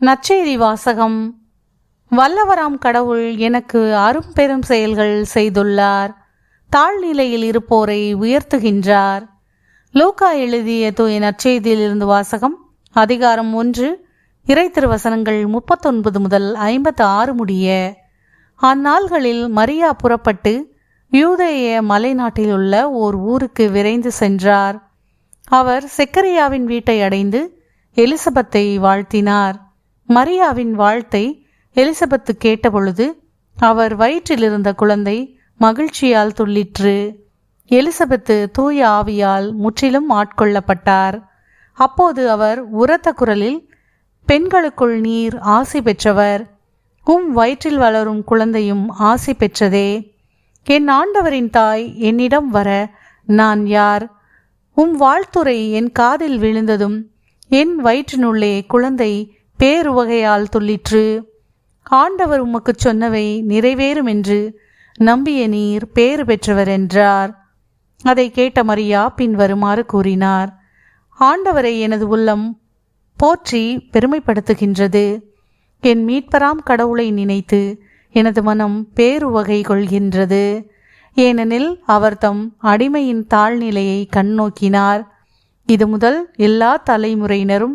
நற்செய்தி வாசகம். வல்லவராம் கடவுள் எனக்கு அரும்பெரும் செயல்கள் செய்துள்ளார். தாழ்நிலையில் இருப்போரை உயர்த்துகின்றார். லூக்கா எழுதிய தூய நற்செய்தியிலிருந்து வாசகம் அதிகாரம் ஒன்று இறை திருவசனங்கள் முப்பத்தொன்பது முதல் ஐம்பத்து ஆறு முடிய. அந்நாள்களில் மரியா புறப்பட்டு யூதேய மலைநாட்டில் உள்ள ஓர் ஊருக்கு விரைந்து சென்றார். அவர் செக்கரியாவின் வீட்டை அடைந்து எலிசபெத்தை வாழ்த்தினார். மரியாவின் வாழ்த்தை எலிசபெத்து கேட்டபொழுது அவர் வயிற்றிலிருந்த குழந்தை மகிழ்ச்சியால் துள்ளிற்று. எலிசபெத்து தூய ஆவியால் முற்றிலும் ஆட்கொள்ளப்பட்டார். அப்போது அவர் உரத்த குரலில் பெண்களுக்குள் நீர் ஆசி பெற்றவர். உம் வயிற்றில் வளரும் குழந்தையும் ஆசி பெற்றதே. என் ஆண்டவரின் தாய் என்னிடம் வர நான் யார்? உம் வாழ்த்துரை என் காதில் விழுந்ததும் என் வயிற்றினுள்ளே குழந்தை பேருவகையால் துள்ளிற்று. ஆண்டவர் உமக்குச் சொன்னவை நிறைவேறும் என்று நம்பிய நீர் பேறு பெற்றவர் என்றார். அதை கேட்ட மரியா பின்வருமாறு கூறினார். ஆண்டவரை எனது உள்ளம் போற்றி பெருமைப்படுத்துகின்றது. என் மீட்பராம் கடவுளை நினைத்து எனது மனம் பேருவகை கொள்கின்றது. ஏனெனில் அவர் தம் அடிமையின் தாழ்நிலையை கண்ணோக்கினார் இது முதல் எல்லா தலைமுறையினரும்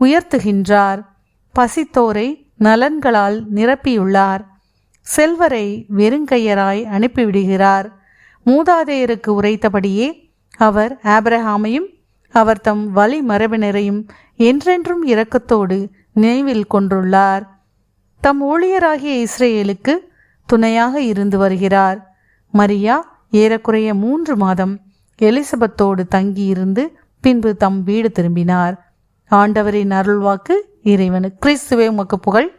உயர்த்துகின்றார். பசித்தோரை நலன்களால் நிரப்பியுள்ளார். செல்வரை வெறுங்கையராய் அனுப்பிவிடுகிறார். மூதாதையருக்கு உரைத்தபடியே அவர் ஆபிரஹாமையும் அவர் தம் வழி மரபினரையும் என்றென்றும் இரக்கத்தோடு நினைவில் கொண்டுள்ளார். தம் ஊழியராகிய இஸ்ரேலுக்கு துணையாக இருந்து வருகிறார். மரியா ஏறக்குறைய மூன்று மாதம் எலிசபெத்தோடு தங்கியிருந்து பின்பு தம் வீடு திரும்பினார். ஆண்டவரின் அருள்வாக்கு இறைவனு கிறிஸ்துவே உமக்கு புகழ்.